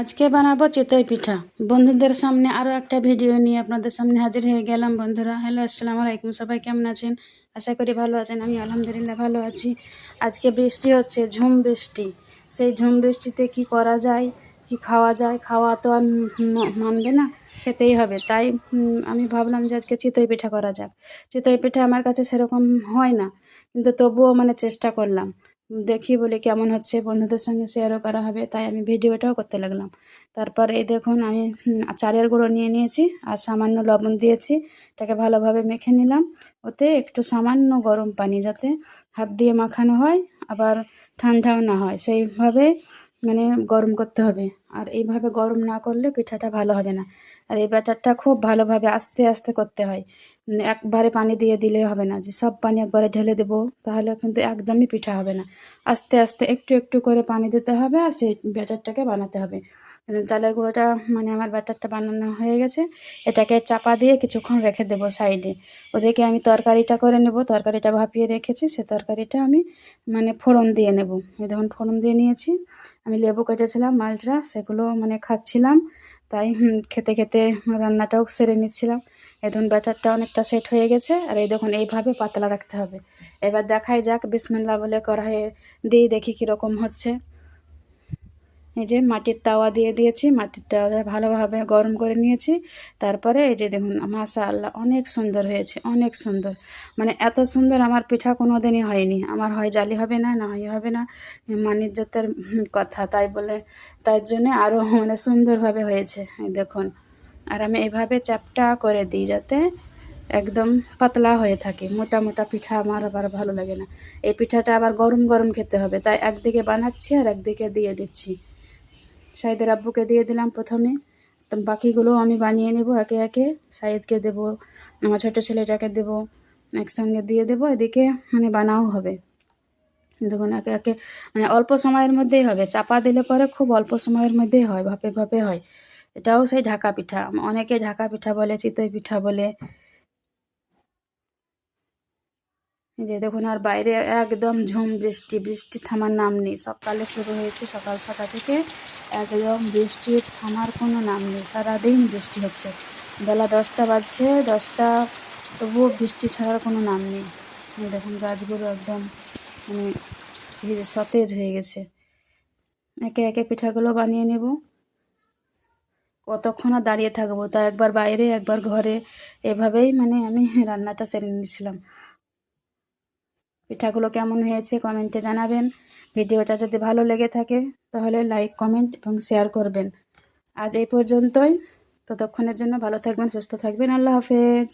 আজকে বানাবো চিতই পিঠা। বন্ধুদের সামনে আরও একটা ভিডিও নিয়ে আপনাদের সামনে হাজির হয়ে গেলাম। বন্ধুরা, হ্যালো, আসসালামু আলাইকুম। সবাই কেমন আছেন? আশা করি ভালো আছেন। আমি আলহামদুলিল্লাহ ভালো আছি। আজকে বৃষ্টি হচ্ছে, ঝুম বৃষ্টি। সেই ঝুম বৃষ্টিতে কি করা যায়, কি খাওয়া যায়, খাওয়া তো আর মানবে না, খেতেই হবে। তাই আমি ভাবলাম যে আজকে চিতই পিঠা করা যাক। চিতই পিঠা আমার কাছে সেরকম হয় না, কিন্তু তবুও মানে চেষ্টা করলাম। দেখি বলে কেমন হচ্ছে, বন্ধুদের সঙ্গে শেয়ারও করা হবে, তাই আমি ভিডিওটাও করতে লাগলাম। তারপর এই দেখুন, আমি চারের গুঁড়ো নিয়ে নিয়েছি আর সামান্য লবণ দিয়েছি তাকে ভালোভাবে মেখে নিলাম। ওতে একটু সামান্য গরম পানি যাতে হাত দিয়ে মাখানো হয়, আবার ঠান্ডাও না হয়। সেইভাবে মানে গরম করতে হবে। আর এইভাবে গরম না করলে পিঠাটা ভালো হবে না। আর এই ব্যাটারটা খুব ভালোভাবে আস্তে আস্তে করতে হয়। একবারে পানি দিয়ে দিলে হবে না। যে সব পানি একবারে ঢেলে দেবো, তাহলে কিন্তু একদমই পিঠা হবে না। আস্তে আস্তে একটু একটু করে পানি দিতে হবে আর সেই ব্যাটারটাকে বানাতে হবে। মানে চালের গুঁড়োটা মানে আমার ব্যাটারটা বানানো হয়ে গেছে। এটাকে চাপা দিয়ে কিছুক্ষণ রেখে দেবো সাইডে। ওদেরকে আমি তরকারিটা করে নেব। তরকারিটা ভাপিয়ে রেখেছি। সে তরকারিটা আমি মানে ফোড়ন দিয়ে নেব। দেখুন, ফোড়ন দিয়ে নিয়েছি। আমি লেবু কেটেছিলাম, মালটা, সেগুলো মানে খাচ্ছিলাম। তাই খেতে খেতে রান্নাটাও সেরে নিচ্ছিলাম। এই দেখুন ব্যাটারটা অনেকটা সেট হয়ে গেছে। আর এই দেখুন, এইভাবে পাতলা রাখতে হবে। এবার দেখাই যাক বিসমিল্লা বলে কড়াইয়ে দিয়ে দেখি কীরকম হচ্ছে। এই যে মাটির তাওয়া দিয়ে দিয়েছি, মাটির তাওয়াটা ভালোভাবে গরম করে নিয়েছি। তারপরে এই যে দেখুন মাশা আল্লাহ অনেক সুন্দর হয়েছে, অনেক সুন্দর। মানে এত সুন্দর আমার পিঠা কোনো দিনই হয়নি। আমার হয় জালি হবে না না হয় হবে না মানিজ্যতের কথা, তাই বলে তার জন্যে আরও মানে সুন্দরভাবে হয়েছে দেখুন। আর আমি এভাবে চ্যাপটা করে দিই যাতে একদম পাতলা হয়ে থাকে, মোটা মোটা পিঠা আমার আবার ভালো লাগে না। এই পিঠাটা আবার গরম গরম খেতে হবে, তাই একদিকে বানাচ্ছি আর একদিকে দিয়ে দিচ্ছি। সাইদের আব্বুকে দিয়ে দিলাম প্রথমে। বাকিগুলো আমি বানিয়ে নেব একে একে। সাইদকে দেবো, আমার ছোটো ছেলেটাকে দেবো, একসঙ্গে দিয়ে দেবো। এদিকে মানে বানাও হবে। দেখুন, একে একে মানে অল্প সময়ের মধ্যেই হবে। চাপা দিলে পরে খুব অল্প সময়ের মধ্যেই হয়, ভাপে ভাপে হয়। এটাও সেই ঢাকা পিঠা। অনেকে ঢাকা পিঠা বলে, চিতই পিঠা বলে এই যে দেখুন, আর বাইরে একদম ঝুম বৃষ্টি বৃষ্টি থামার নাম নেই। সকালে শুরু হয়েছে সকাল ছটা থেকে একদম বৃষ্টি থামার কোনো নাম নেই। সারাদিন বৃষ্টি হচ্ছে। বেলা দশটা বাজছে, দশটা তবুও বৃষ্টি ছাড়ার কোনো নাম নেই। দেখুন, গাছগুলো একদম মানে সতেজ হয়ে গেছে। একে একে পিঠাগুলো বানিয়ে নেব। কতক্ষণ আর দাঁড়িয়ে থাকব তা একবার বাইরে, একবার ঘরে, এভাবেই মানে আমি রান্নাটা সেরে নিয়েছিলাম। পিঠাগুলো কেমন হয়েছে কমেন্টে জানাবেন। ভিডিওটা যদি ভালো লেগে থাকে, তাহলে লাইক, কমেন্ট এবং শেয়ার করবেন। আজ এই পর্যন্তই। ততক্ষণের জন্য ভালো থাকবেন, সুস্থ থাকবেন। আল্লাহ হাফেজ।